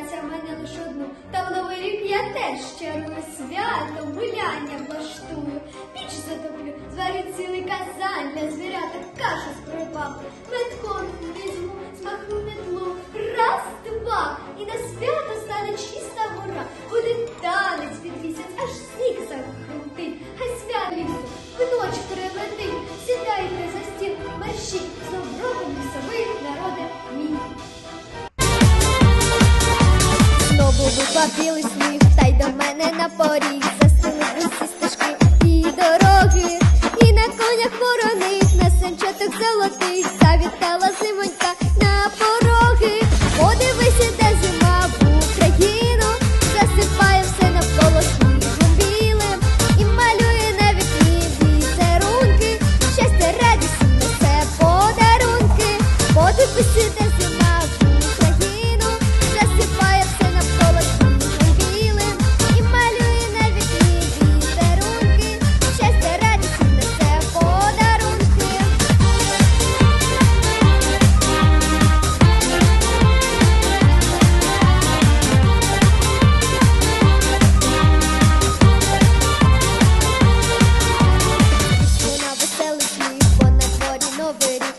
праця мене лиш одну, та в новий рік я теж чарую свято, гуляння влаштую, піч затоплю, зварю цілий казань для звіряток кашу з припав, метком візьму, смахну метлу, раз, два, і на свято стане чиста гора, буде танець під місяць, аж сніг закрутить, хай свято лісу, вночі перелетить, сідайте за стіл, мерщі, знов робимо. побили сніг, та й до мене на поріг Застили усі стежки і дороги, і на конях вороних, на санчаток золотих завітала. over